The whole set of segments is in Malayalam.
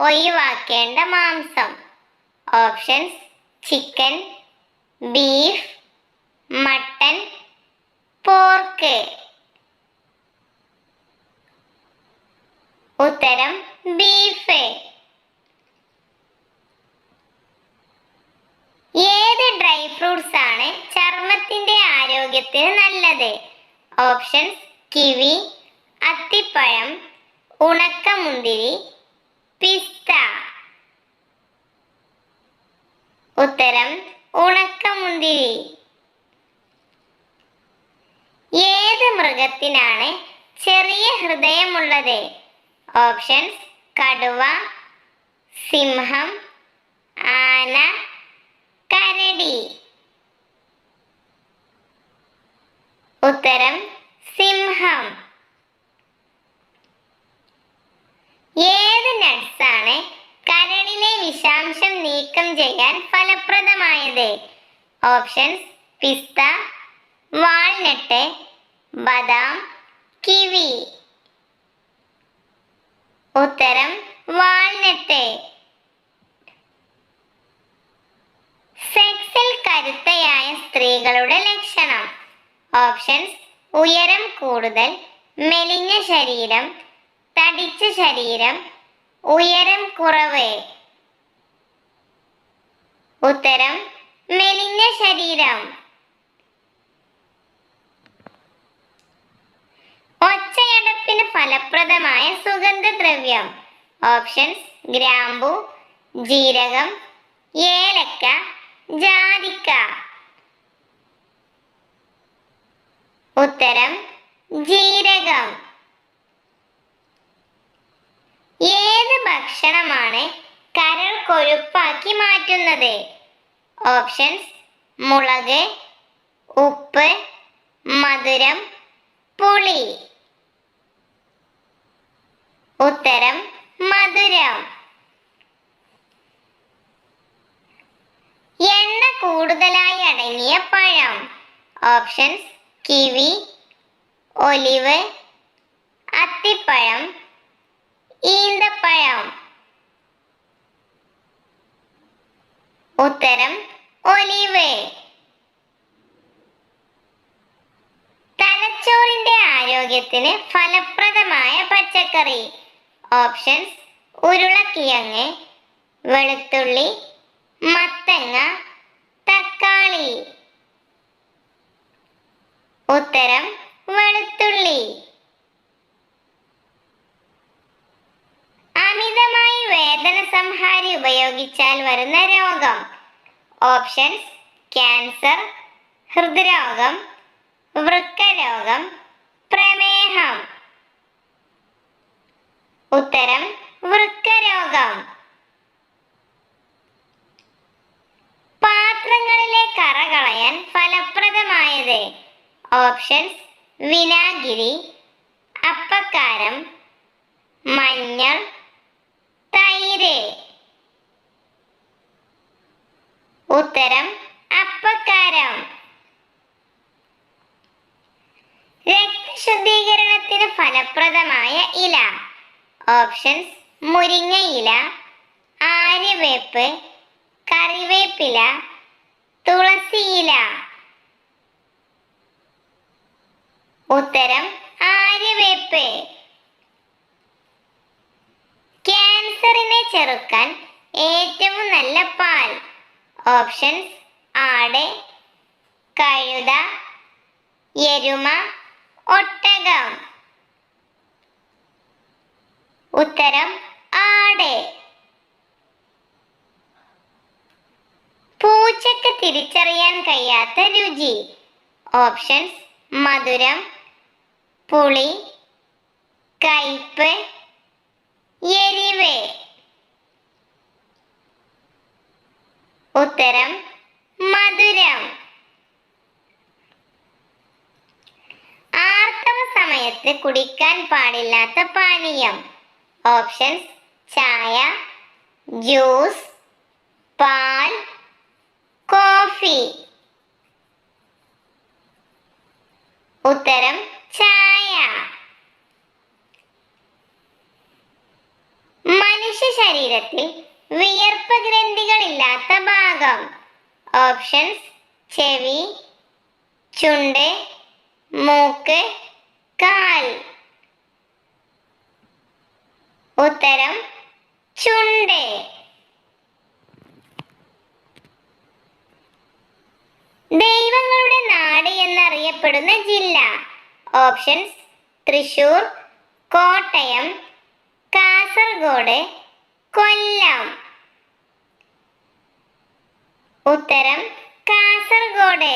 ഒഴിവാക്കേണ്ട മാംസം. Options chicken beef mutton pork. ഉത്തരം ബീഫ്. ഏത് ഡ്രൈ ഫ്രൂട്ട്സ് ആണ് ചർമ്മത്തിന്റെ ആരോഗ്യത്തിന് നല്ലത്? ഓപ്ഷൻസ് കിവി അത്തിപ്പഴം ഉണക്കമുന്തിരി പിസ്ത ഉത്തരം ഉണക്കമുന്തിരി. ഏത് മൃഗത്തിനാണ് ചെറിയ ഹൃദയമുള്ളത്? ഓപ്ഷൻസ് കടുവ സിംഹം ആന കരടി. ഉത്തരം ഫലപ്രദമായത് options pista walnut badam kiwi. ഉത്തരം വാൾനട്ട്. സെക്സിൽ കരുത്തയായ സ്ത്രീകളുടെ ലക്ഷണം. ഓപ്ഷൻസ് ഉയരം കൂടുതൽ മെലിഞ്ഞ ശരീരം തടിച്ച ശരീരം ഉയരം കുറവ്. ഉത്തരം മെലിഞ്ഞ ശരീരം. ഒച്ചയടപ്പിന് ഫലപ്രദമായ സുഗന്ധദ്രവ്യം. ഓപ്ഷൻസ് ഗ്രാമ്പു ജീരകം ഏലക്ക ജാതിക്ക. ഉത്തരം ജീരകം. ഏത് ഭക്ഷണമാണ് കരൾ കൊഴുപ്പാക്കി മാറ്റുന്നത്? ഓപ്ഷൻസ് മുളക് ഉപ്പ് മധുരം പുളി. ഉത്തരം മധുരം. എണ്ണ കൂടുതലായി അടങ്ങിയ പഴം. ഓപ്ഷൻസ് കിവി ഒലിവ് അത്തിപ്പഴം ഈന്തപ്പഴം. ഉത്തരം ഒലിവ്. തലച്ചോറിന്റെ ആരോഗ്യത്തിന് ഫലപ്രദമായ പച്ചക്കറി. ഓപ്ഷൻസ് ഉരുളക്കിഴങ്ങ് വെളുത്തുള്ളി മത്തങ്ങ തക്കാളി. ഉത്തരം വെളുത്തുള്ളി. അമിതമായി വേദന സംഹാരി ഉപയോഗിച്ചാൽ വരുന്ന രോഗം. ഓപ്ഷൻസ് ക്യാൻസർ ഹൃദ്രോഗം വൃക്കരോഗം പ്രമേഹം. ഉത്തരം വൃക്കരോഗം. പാത്രങ്ങളിലെ കറ കളയാൻ ഫലപ്രദമായത്. ഓപ്ഷൻസ് വിനാഗിരി അപ്പക്കാരം മഞ്ഞൾ തൈര്. ഉത്തരം അപ്പക്കാരം. രക്തശുദ്ധീകരണത്തിന് ഫലപ്രദമായ ഇല. ഓപ്ഷൻസ് മുരിങ്ങ ഇല ആര്യവേപ്പ് കറിവേപ്പില തുളസി ഇല. ഉത്തരം ആര്യവേപ്പ്. ക്യാൻസറിനെ ചെറുക്കാൻ ഏറ്റവും നല്ല പാൽ. ഓപ്ഷൻസ് ആട് കഴുത എരുമ ഒട്ടകം. ഉത്തരം ആട്. പൂച്ചക്ക് തിരിച്ചറിയാൻ കഴിയാത്ത രുചി. ഓപ്ഷൻസ് മധുരം പുളി കയ്പ് എരിവ്. ഉത്തരം മധുരം. ആർത്തവ സമയത്ത് കുടിക്കാൻ പാടില്ലാത്ത പാനീയം. ഓപ്ഷൻസ് ചായ ജ്യൂസ് പാൽ കോഫി. ഉത്തരം ചായ. മനുഷ്യ ശരീരത്തിൽ വിയർപ്പ് ഗ്രന്ഥികളില്ലാത്ത ഭാഗം. ഓപ്ഷൻസ് ചെവി ചുണ്ട് മൂക്ക് കാൽ. ഉത്തരം ചുണ്ട്. ദൈവങ്ങളുടെ നാട് എന്നറിയപ്പെടുന്ന ജില്ല. ഓപ്ഷൻസ് തൃശൂർ കോട്ടയം കാസർഗോഡ് കൊല്ലം. ഉത്തരം കാസർഗോഡ്.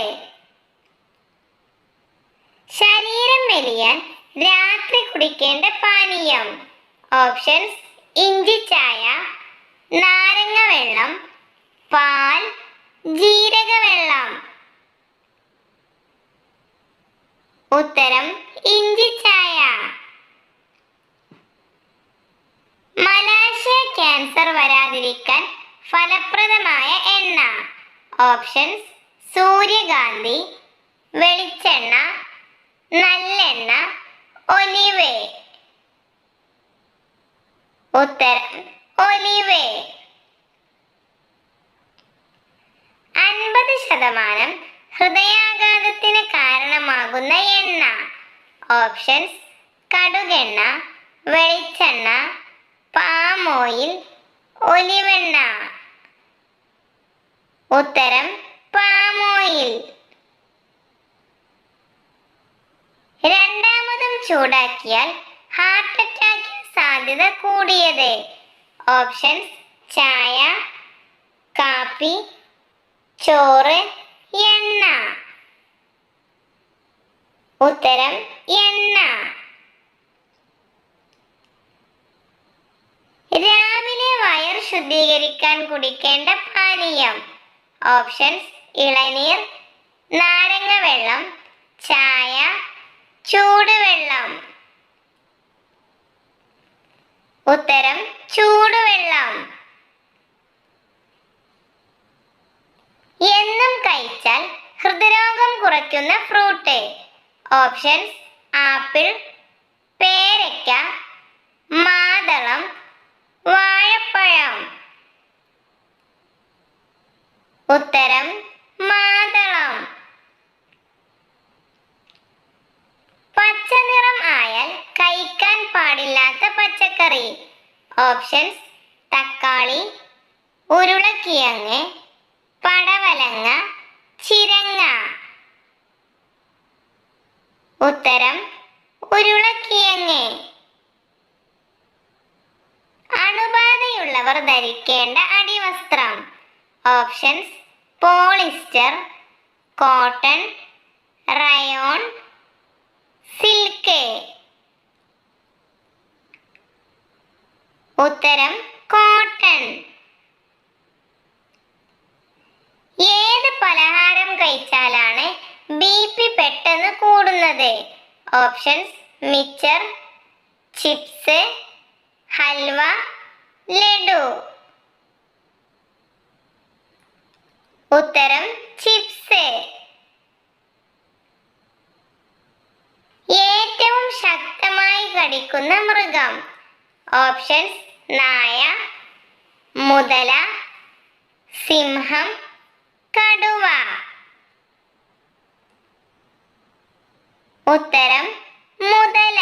ശരീരം മെലിയാൻ രാത്രി കുടിക്കേണ്ട പാനീയം. ഓപ്ഷൻസ് ഇഞ്ചിച്ചായ ചായ നാരങ്ങ വെള്ളം പാൽ ജീരക വെള്ളം. ഉത്തരം ഇഞ്ചിച്ചായ ചായ. മലാശയ വരാതിരിക്കാൻ ഫലപ്രദമായ എണ്ണ. ഓപ്ഷൻസ് സൂര്യകാന്തി വെളിച്ചെണ്ണ നല്ലെണ്ണ ഒലിവേ. ഉത്തരം. ഒലിവേ. അൻപത് ശതമാനം ഹൃദയാഘാതത്തിന് കാരണമാകുന്ന എണ്ണ. ഓപ്ഷൻസ് കടുകെണ്ണ വെളിച്ചെണ്ണ പാമോയിൽ ഓയിൽ ഒലിവെണ്ണ. ഉത്തരം പാമോയിൽ രണ്ടാമതും ചൂടാക്കിയാൽ ഹാർട്ട് അറ്റാക്ക് സാധ്യത കൂടിയത്. ഓപ്ഷൻസ് ചായ കാപ്പി ചോറ് എണ്ണ. ഉത്തരം എണ്ണ. ശുദ്ധീകരിക്കാൻ കുടിക്കേണ്ട പാനീയം. ഓപ്ഷൻസ് ഇളനീർ നാരങ്ങ വെള്ളം ചായ ചൂടുവെള്ളം. ഉത്തരം ചൂടുവെള്ളം. എന്നും കഴിച്ചാൽ ഹൃദ്രോഗം കുറയ്ക്കുന്ന ഫ്രൂട്ട്. ഓപ്ഷൻസ് ആപ്പിൾ പേരയ്ക്ക മാതളം വാഴപ്പഴം ഉത്തരം മാതളം. പച്ച നിറം ആയാൽ കഴിക്കാൻ പാടില്ലാത്ത പച്ചക്കറി. ഓപ്ഷൻസ് തക്കാളി ഉരുളക്കിഴങ്ങ് പടവലങ്ങ ചിരങ്ങ. ഉത്തരം ഉരുളക്കിഴങ്ങ്. അണുബാധയുള്ളവർ ധരിക്കേണ്ട അടിവസ്ത്രം. Options polyester cotton rayon silk. ഉത്തരം കോട്ടൺ. ഏത് പലഹാരം കഴിച്ചാലാണ് ബി പി പെട്ടെന്ന് കൂടുന്നത്? Options mixture chips halwa laddu. ഉത്തരം ചിപ്സ്. ഏറ്റവും ശക്തമായി കടിക്കുന്ന മൃഗം. ഓപ്ഷൻസ് നായ മുതല സിംഹം കടുവ. ഉത്തരം മുതല.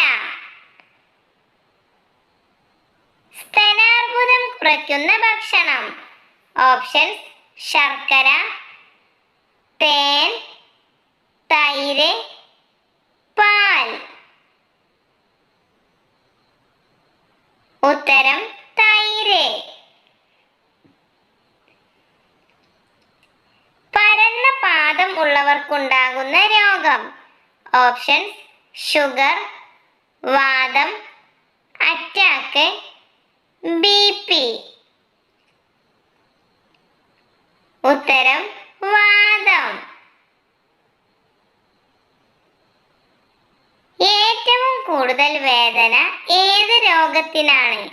സ്തനാർബുദം കുറയ്ക്കുന്ന ഭക്ഷണം. ഓപ്ഷൻസ് ശർക്കര തേൻ തൈര് പാൽ. ഉത്തരം തൈര്. പരന്ന പാദം ഉള്ളവർക്കുണ്ടാകുന്ന രോഗം. ഓപ്ഷൻസ് ഷുഗർ വാദം അറ്റാക്ക് ബി പി. ഉത്തരം വാദം. ഏറ്റവും കൂടുതൽ വേദന ഏത് രോഗത്തിനാണ്?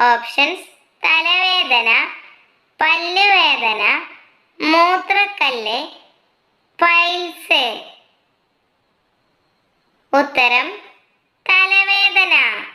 ഓപ്ഷൻസ് തലവേദന പല്ലുവേദന മൂത്രക്കല്ല് പൈൽസ്. ഉത്തരം തലവേദന.